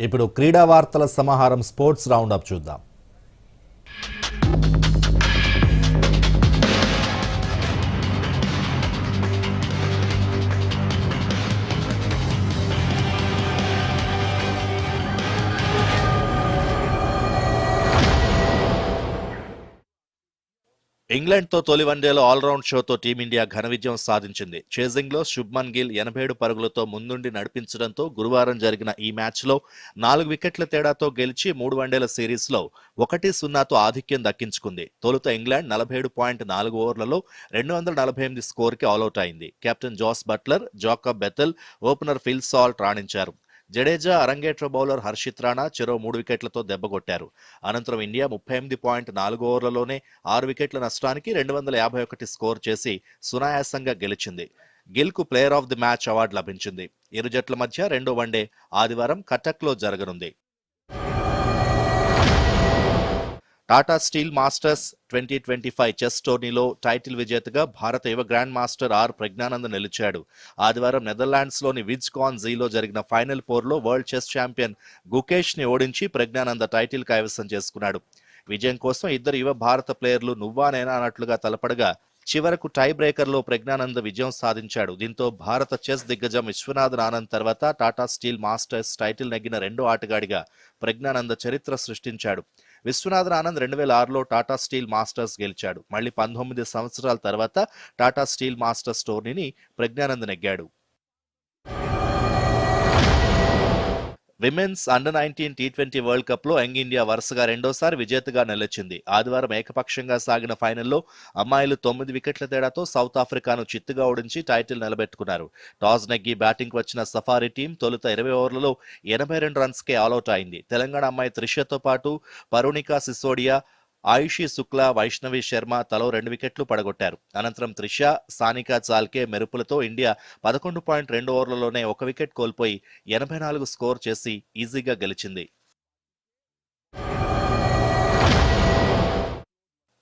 ఇప్పుడు క్రీడా వార్తల సమాహారం స్పోర్ట్స్ రౌండ్ అప్ చూద్దాం. ఇంగ్లాండ్తో తొలి వన్డేలో ఆల్రౌండ్ షోతో టీమిండియా ఘన విజయం సాధించింది. చేజింగ్లో శుభ్మన్ గిల్ ఎనభై ఏడు పరుగులతో ముందుండి నడిపించడంతో గురువారం జరిగిన ఈ మ్యాచ్లో నాలుగు వికెట్ల తేడాతో గెలిచి మూడు వన్డేల సిరీస్లో ఒకటి సున్నాతో ఆధిక్యం దక్కించుకుంది. తొలుత ఇంగ్లాండ్ నలభై ఏడు పాయింట్ నాలుగు ఓవర్లలో రెండు వందల నలభై ఎనిమిది స్కోర్కి ఆల్అవుట్ అయింది. Captain Jos Buttler Jacob Bethell opener Phil Salt రాణించారు. జడేజా అరంగేట్ర బౌలర్ హర్షిత్ రాణా చెరో మూడు వికెట్లతో దెబ్బకొట్టారు అనంతరం ఇండియా ముప్పై ఎనిమిది పాయింట్ నాలుగు ఓవర్లలోనే ఆరు వికెట్ల నష్టానికి రెండు వందల యాభై ఒకటి స్కోర్ చేసి సునాయాసంగా గెలిచింది. గిల్కు player of the match award లభించింది. ఇరు జట్ల మధ్య రెండో వన్డే ఆదివారం కటక్లో జరగనుంది. Tata steel masters twenty twenty five chess టోర్నీలో టైటిల్ విజేతగా భారత యువ గ్రాండ్ మాస్టర్ ఆర్ ప్రజ్ఞానంద్ నిలిచాడు. ఆదివారం నెదర్లాండ్స్లోని విజ్కాన్ విజ్ కాన్ జీలో జరిగిన ఫైనల్ పోర్లో వరల్డ్ చెస్ ఛాంపియన్ గుకేష్ని ఓడించి ప్రజ్ఞానంద టైటిల్ కైవసం చేసుకున్నాడు. విజయం కోసం ఇద్దరు యువ భారత ప్లేయర్లు నువ్వా నేనా అన్నట్లుగా తలపడగా చివరకు టై బ్రేకర్లో ప్రజ్ఞానంద విజయం సాధించాడు. దీంతో భారత చెస్ దిగ్గజం విశ్వనాథన్ ఆనంద్ తర్వాత టాటా స్టీల్ మాస్టర్స్ టైటిల్ నెగ్గిన రెండో ఆటగాడిగా ప్రజ్ఞానంద చరిత్ర సృష్టించాడు. విశ్వనాథన్ ఆనంద్ రెండు వేల ఆరులో టాటా స్టీల్ మాస్టర్స్ గెలిచాడు. మళ్ళీ పంతొమ్మిది సంవత్సరాల తర్వాత టాటా స్టీల్ మాస్టర్స్ టోర్నీని Praggnanandhaa నెగ్గాడు women's under nineteen T twenty world కప్లో యంగ్ ఇండియా వరుసగా రెండోసారి విజేతగా నిలిచింది. ఆదివారం ఏకపక్షంగా సాగిన ఫైనల్లో అమ్మాయిలు తొమ్మిది వికెట్ల తేడాతో సౌత్ ఆఫ్రికాను చిత్తుగా ఓడించి టైటిల్ నిలబెట్టుకున్నారు. టాస్ నెగ్గి బ్యాటింగ్కు వచ్చిన సఫారీ టీం తొలుత ఇరవై ఓవర్లలో ఎనభై రెండు రన్స్కే ఆల్అౌట్ అయింది. తెలంగాణ అమ్మాయి త్రిషతో పాటు పరుణిక సిసోడియా ఆయుషి శుక్లా వైష్ణవి శర్మ తలో రెండు వికెట్లు పడగొట్టారు. అనంతరం త్రిష సానికా చాల్కే మెరుపులతో ఇండియా పదకొండు పాయింట్ రెండు ఓవర్లలోనే ఒక వికెట్ కోల్పోయి ఎనభై నాలుగు స్కోర్ చేసి ఈజీగా గెలిచింది.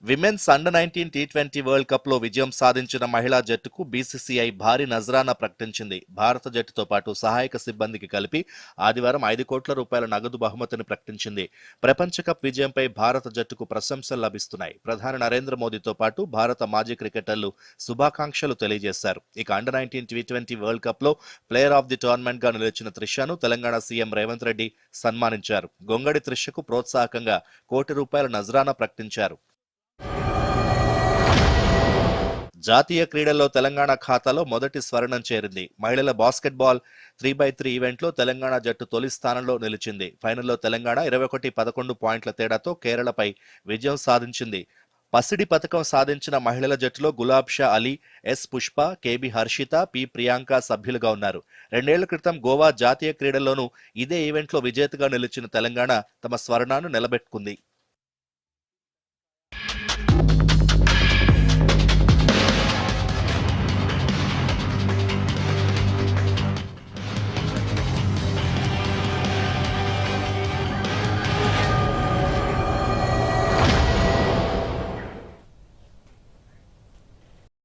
Women's under nineteen T twenty world కప్లో విజయం సాధించిన మహిళా జట్టుకు బీసీసీఐ భారీ నజరానా ప్రకటించింది. భారత జట్టుతో పాటు సహాయక సిబ్బందికి కలిపి ఆదివారం ఐదు కోట్ల రూపాయల నగదు బహుమతిని ప్రకటించింది. ప్రపంచ కప్ విజయంపై భారత జట్టుకు ప్రశంసలు లభిస్తున్నాయి. ప్రధాని నరేంద్ర మోదీతో పాటు భారత మాజీ క్రికెటర్లు శుభాకాంక్షలు తెలియజేశారు. ఇక under nineteen T twenty world కప్లో ప్లేయర్ ఆఫ్ ది టోర్నమెంట్గా నిలిచిన త్రిషను తెలంగాణ సీఎం రేవంత్ రెడ్డి సన్మానించారు. గొంగడి త్రిషకు ప్రోత్సాహకంగా కోటి రూపాయల నజరానా ప్రకటించారు. జాతీయ క్రీడల్లో తెలంగాణ ఖాతాలో మొదటి స్వర్ణం చేరింది. మహిళల బాస్కెట్బాల్ త్రీ బై త్రీ ఈవెంట్లో తెలంగాణ జట్టు తొలి స్థానంలో నిలిచింది. ఫైనల్లో తెలంగాణ ఇరవై ఒకటి పదకొండు పాయింట్ల తేడాతో కేరళపై విజయం సాధించింది. పసిడి పథకం సాధించిన మహిళల జట్టులో Gulab Shah Ali S Pushpa K B Harshita P Priyanka సభ్యులుగా ఉన్నారు. రెండేళ్ళ క్రితం గోవా జాతీయ క్రీడల్లోనూ ఇదే ఈవెంట్లో విజేతగా నిలిచిన తెలంగాణ తమ స్వర్ణాన్ని నిలబెట్టుకుంది.